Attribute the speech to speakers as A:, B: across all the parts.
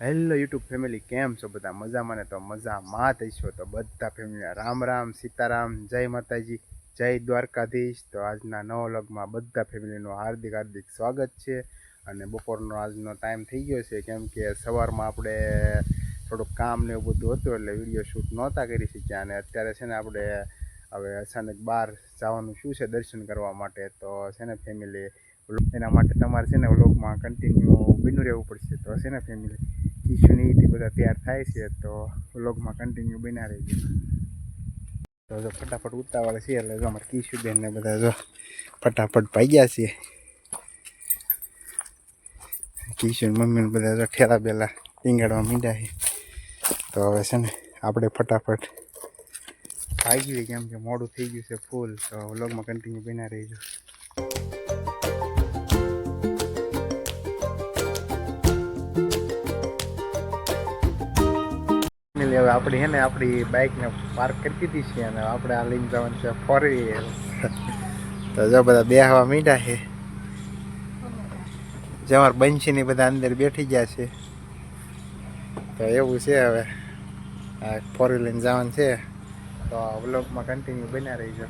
A: Hello YouTube family કેમ છો બધા? મજામાં ને તો મજામાં થઈશો તો બધા ફેમિલી રામ રામ, સીતારામ, જય માતાજી, જય દ્વારકાધીશ. તો આજના નવો લગમાં બધા ફેમિલીનું હાર્દિક હાર્દિક સ્વાગત છે અને બપોરનો આજનો ટાઈમ થઈ ગયો છે કેમ કે સવારમાં આપણે થોડુંક કામ ને એવું બધું હતું એટલે વીડિયો શૂટ નહોતા કરી શક્યા અને અત્યારે છે ને આપણે હવે અચાનક બહાર જવાનું શું છે દર્શન કરવા માટે તો છે ને ફેમિલી એના માટે તમારે છે ને વ્લોગમાં કન્ટિન્યુ બન્યું રહેવું પડશે. તો છે ને ફેમિલી કિશુની થી બધા તૈયાર થાય છે, તો વ્લોગમાં કન્ટિન્યુ બના રહેજો. તો જો ફટાફટ ઉતાવળ છે, એટલે જો અમારે કિશુબેન ને બધા જો ફટાફટ પાઈ ગયા છે. કિશુ મમ્મી ને બધા જો ઠેલા બેલા પીંગાડવા મીંડા છે. તો હવે છે ને આપણે ફટાફટ ભાગી કેમ કે મોડું થઈ ગયું છે ફૂલ તો વ્લોગમાં કન્ટિન્યુ બન્યા રહેજો. ફેમિલી હવે આપણી છે ને, આપણી બાઇકને પાર્ક કરી દીધી છે અને આપણે આ લઈને જવાનું છે ફોર. તો જો બધા બેહવા મીઠા છે. જવાર બંશીની બધા અંદર બેઠી ગયા છે. તો એવું છે હવે. આ ફોર લઈને જવાનું છે. તો આ વ્લોગમાં કન્ટિન્યુ બન્યા રહીજો.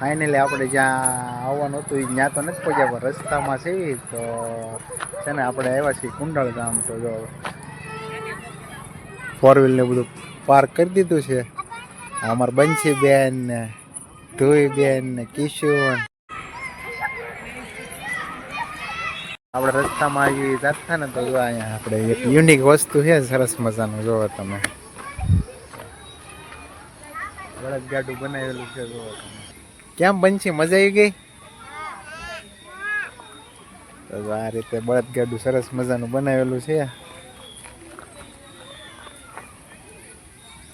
A: ફાઇનલી આપણે જ્યાં આવવાનું હતું એ ત્યાં તો નથી પહોંચ્યા, પણ રસ્તામાં છે તો છે ને આપણે આવ્યા છીએ કુંડળ ગામ, તો જો ફોર વ્હીલ ને બધું પાર્ક કરી દીધું છે. અમાર બંસી બેન ને ધોઈ બેન ને કિશોર. આપણે રસ્તામાં આવી જતા ને, તો જો અહીંયા આપણે એક યુનિક વસ્તુ છે, સરસ મજાનું, જોવો તમે. બળદ ગાડું બનાવેલું છે, જોવો તમે. કેમ બનશે? મજા આવી ગઈ? તો આ રીતે બળદગાડું સરસ મજાનું બનાવેલું છે.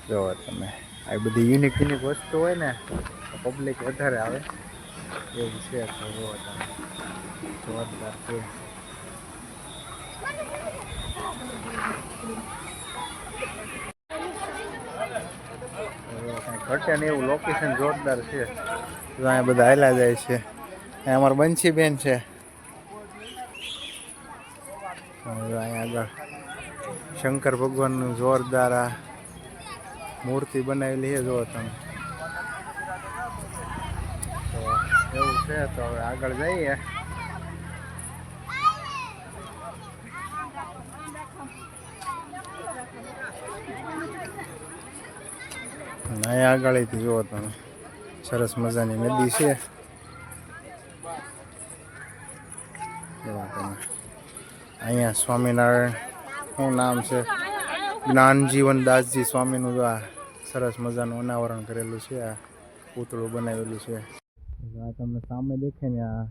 A: જો તમે, આ બધી યુનિક યુનિક વસ્તુ હોય ને પબ્લિક વધારે આવે. એવું છે તો, જો તમે. જોરદાર છે. ઘટે ને એવું લોકેશન જોરદાર છે. અહીંયા બધા હાલા જાય છે. અમારા બંસી બેન છે અહીંયા આગળ શંકર ભગવાનનું જોરદાર મૂર્તિ બનાવેલી છે જો તમે. એવું છે, તો હવે આગળ જઈએ. અહીંયા આગળથી જુઓ તમે. સરસ મજાની નદી છે. અહીંયા સ્વામિનારાયણ, શું નામ છે? જ્ઞાનજીવન દાસજી સ્વામીનું આ સરસ મજાનું અનાવરણ કરેલું છે, આ પૂતળું બનાવેલું છે. આ તમને સામે દેખે ને, આ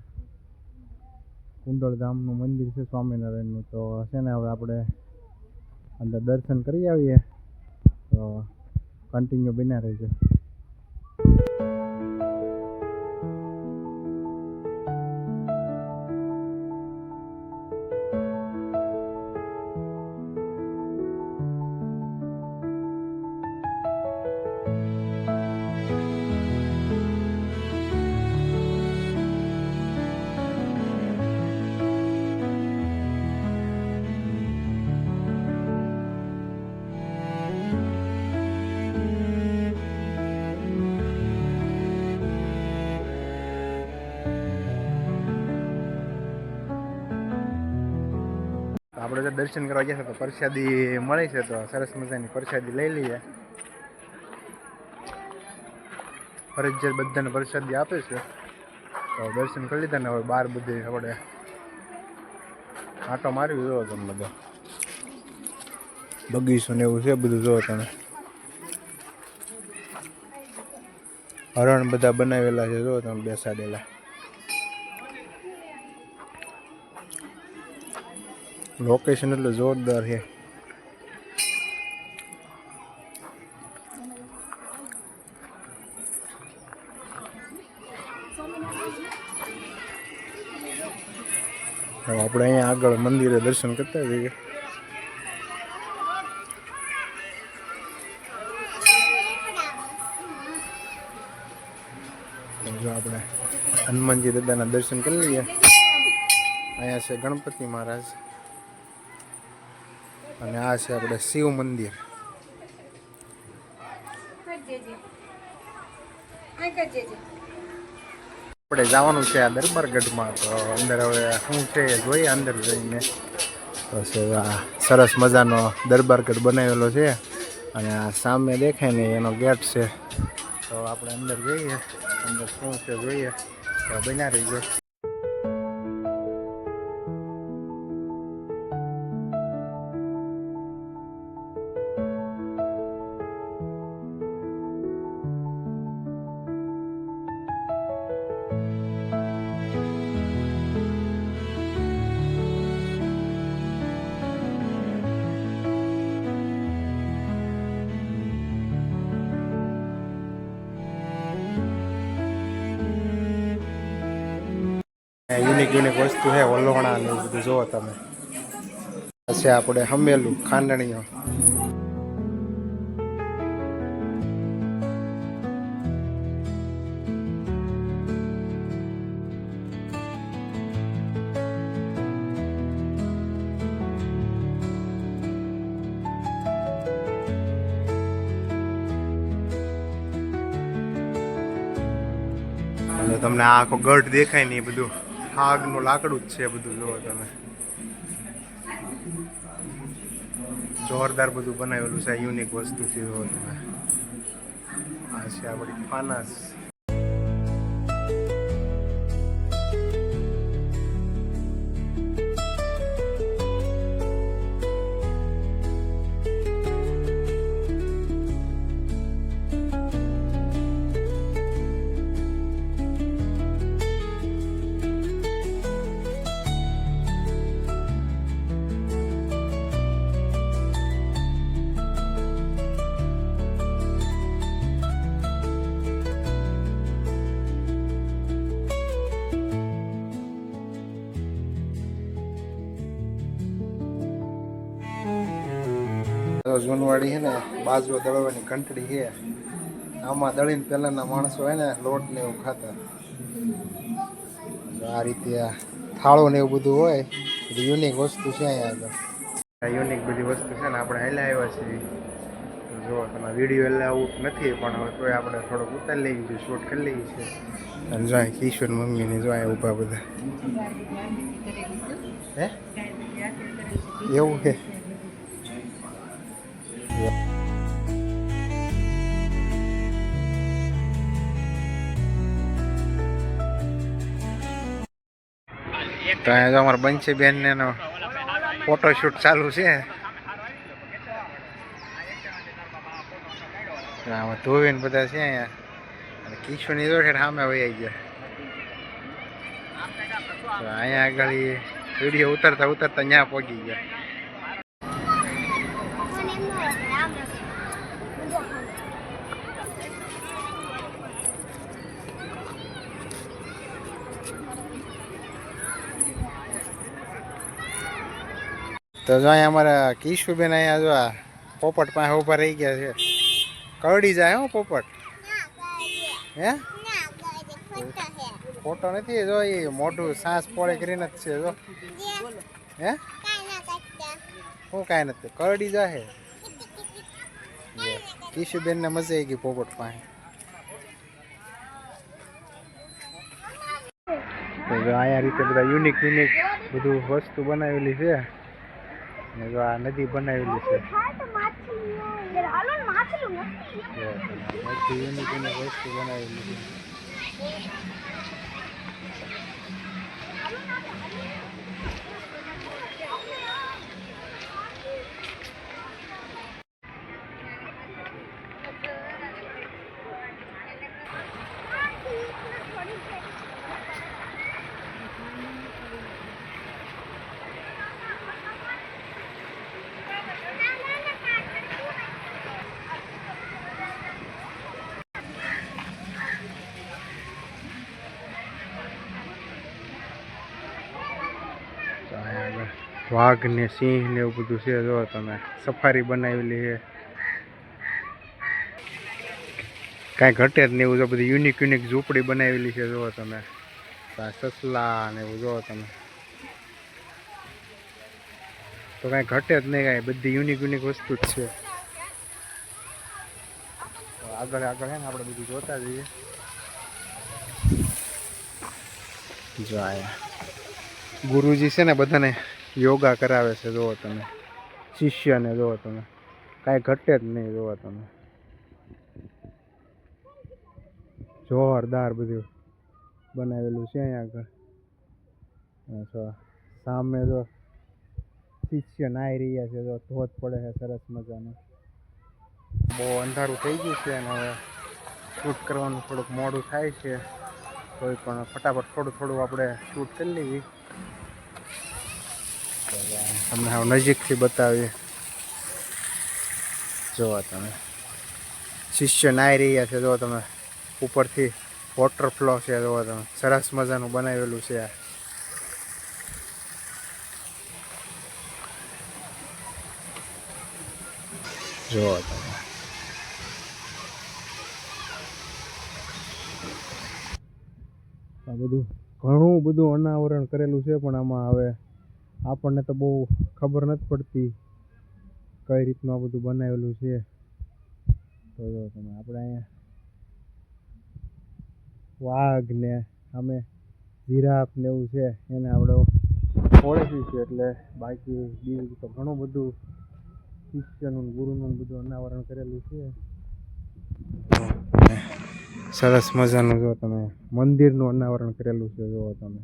A: કુંડળ ધામનું મંદિર છે સ્વામિનારાયણનું, તો છે ને હવે આપણે અંદર દર્શન કરી આવીએ. તો કન્ટિન્યુ બન્યા રહેજો. આપણે જો દર્શન કરવા ગયા તો પ્રસાદી મળે છે તો સરસ મજાની પ્રસાદી લઈ લઈએ. ફરજિયાત બધાને પ્રસાદી આપે છે. તો દર્શન કરી લીધા ને હવે બાર બધે આપણે આટો મારવી જોવો તમે બધા બગીચો ને એવું છે બધું જોવો તમે. હરણ બધા બનાવેલા છે જો તમે બેસાડેલા. લોકેશન એટલું જોરદાર છે. આપણે અહીંયા આગળ મંદિરે દર્શન કરતા જઈએ. જો આપણે હનુમાનજી દાદાના દર્શન કરી લઈએ. અહીંયા છે ગણપતિ મહારાજ. અને આ છે આપણે શિવ મંદિર. આપણે જવાનું છે આ દરબારગઢમાં, તો અંદર હવે શું છે જોઈએ અંદર જઈને. પછી આ સરસ મજાનો દરબારગઢ બનાવેલો છે અને આ સામે દેખાય ને એનો ગેટ છે. તો આપણે અંદર જઈએ, અંદર શું છે જોઈએ, તો બન્યા રહીજો. યુનિક યુનિક વસ્તુ છે, વલોણા ને એવું બધું જોવો તમે. પછી આપણે હમેલું, ખાંડણીઓ. તમને આખો ગઢ દેખાય ને એ બધું. આગનું લાકડું જ છે બધું, જુઓ તમે. જોરદાર બધું બનાવેલું છે યુનિક વસ્તુ છે, જુઓ તમે. આ છે આપણી ફાનસ. તો જૂનવાડી છે ને બાજરો દળવાની ઘંટડી છે. આમાં દળીને પહેલાંના માણસો હોય ને લોટ ને એવું ખાતા. આ રીતે આ થાળો ને એવું બધું હોય યુનિક વસ્તુ છે અહીંયા આગળ. યુનિક બધી વસ્તુ છે ને આપણે હેલા આવ્યા છીએ. જો તમે વીડિયો એટલે આવું નથી પણ હવે તોય આપણે થોડોક ઉતારી લઈએ છીએ શૂટ કરી લઈએ છીએ. અને જો અહીં કિશોર મમ્મીને જો અહીંયા ઊભા બધા. હે એવું છે. તો અહીંયા તો અમારા બંસી બેન ને એનો ફોટોશૂટ ચાલુ છે. આમાં ધોવીને બધા છે અહીંયા. અને કિશોરની જોડે સામે વહી ગયા. અહીંયા આગળ વીડિયો ઉતરતા ઉતરતા ત્યાં પહોંચી ગયા. તો જો અહીંયા અમારા કિશુબેન અહીંયા જો આ પોપટ પાસે ઊભા રહી ગયા છે. કરડી જાય હો પોપટ. હે? ફોટો નથી, જો એ મોઢું સાસ પોળે કરીને જ છે, જો. હે? હું કાંઈ નથી કરડી જાહે. કિશુબેન ને મજા આવી ગઈ પોપટ પાસે. અહીંયા રીતે બધા યુનિક યુનિક બધું વસ્તુ બનાવેલી છે. ને જો આ નદી બનાવેલી છે. વસ્તુ બનાવેલી છે તો અહીંયા આગળ વાઘ ને સિંહ ને એવું બધું છે, જો તમે સફારી બનાવેલી છે. કાંઈ ઘટે જ નહીં એવું, જો બધી યુનિક યુનિક ઝૂંપડી બનાવેલી છે, જો તમે. સસલા ને એવું જુઓ તમે. તો કાંઈ ઘટે જ નહીં કાંઈ, બધી યુનિક યુનિક વસ્તુ જ છે. આગળ આગળ હે ને આપણે બધું જોતા જઈએ. જો આયા. ગુરુજી છે ને બધાને યોગા કરાવે છે, જુઓ તમે. શિષ્યને જુઓ તમે. કાંઈ ઘટે જ નહીં, જુઓ તમે. જોરદાર બધું બનાવેલું છે અહીંયા આગળ. અને સામે જો શિષ્ય નાઈ રહ્યા છે, જો ધોધ પડે છે, સરસ મજાનો. બહુ અંધારું થઈ ગયું છે અને હવે શૂટ કરવાનું થોડુંક મોડું થાય છે. કોઈ પણ ફટાફટ થોડું થોડું આપણે શૂટ કરી લઈએ તમને હવે નજીકથી બતાવીએ. જોવા તમે. શિષ્ય નાહી રહ્યા છે જો તમે. ઉપરથી વોટરફ્લો છે, જોવો તમે. સરસ મજાનું બનાવેલું છે આ. જોવો તમે. આ બધું ઘણું બધું અનાવરણ કરેલું છે, પણ આમાં હવે આપણને તો બહુ ખબર નથી પડતી કઈ રીતનું આ બધું બનાવેલું છે. તો જો તમે આપણે અહીંયા વાઘ ને અમે જીરાફ ને એવું છે, એને આપણે ઓળખી છે એટલે બાકી બીજું તો ઘણું બધું શિષ્યનું ગુરુનું બધું અનાવરણ કરેલું છે. સરસ મજાનું જો તમે મંદિરનું અનાવરણ કરેલું છે જુઓ તમે.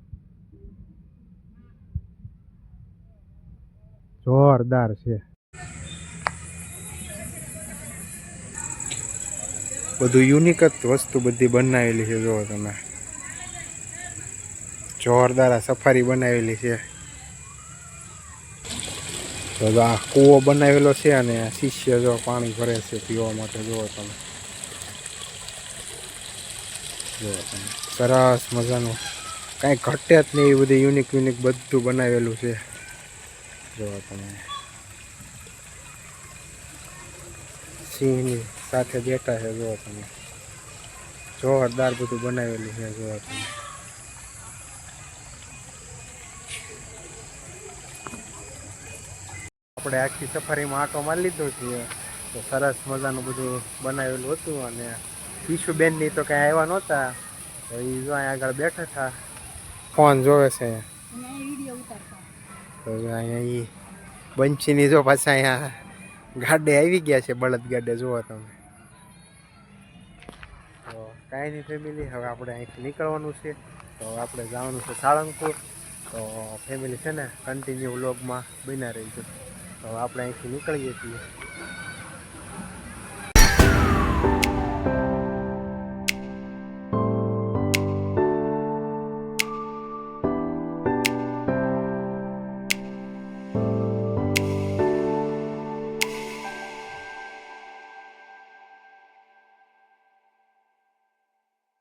A: જોરદાર છે બધું યુનિક જ વસ્તુ બધી બનાવેલી છે જુઓ તમે જોરદાર આ સફારી બનાવેલી છે તો આ કૂવો બનાવેલો છે અને શિષ્ય જો પાણી ભરે છે પીવા માટે જુઓ તમે જુઓ તમે સરસ મજાનું કાંઈ ઘટે જ નહીં એ બધી યુનિક યુનિક બધું બનાવેલું છે જુઓ તમે. સિંહની સાથે બેઠા છે, જોવો તમે. જોરદાર બધું બનાવેલું છે જુઓ તમે. આપણે આખી સફારીમાં આટો મારી લીધો છે. તો સરસ મજાનું બધું બનાવેલું હતું અને ઈશુબેનની તો કાંઈ આવ્યા નહોતા. તો એ જો આગળ બેઠા હતા. ફોન જોવે છે. તો અહીંયા બંચીની જો પાછા અહીંયા ગાડે આવી ગયા છે, બળદ ગાડે, જુઓ તમે. તો કાંઈ નહીં ફેમિલી હવે આપણે અહીંથી નીકળવાનું છે. તો આપણે જવાનું છે સાળંગપુર. તો ફેમિલી છે ને કન્ટિન્યુ વ્લોગમાં બન્યા રહી છે તો આપણે અહીંથી નીકળીએ છીએ.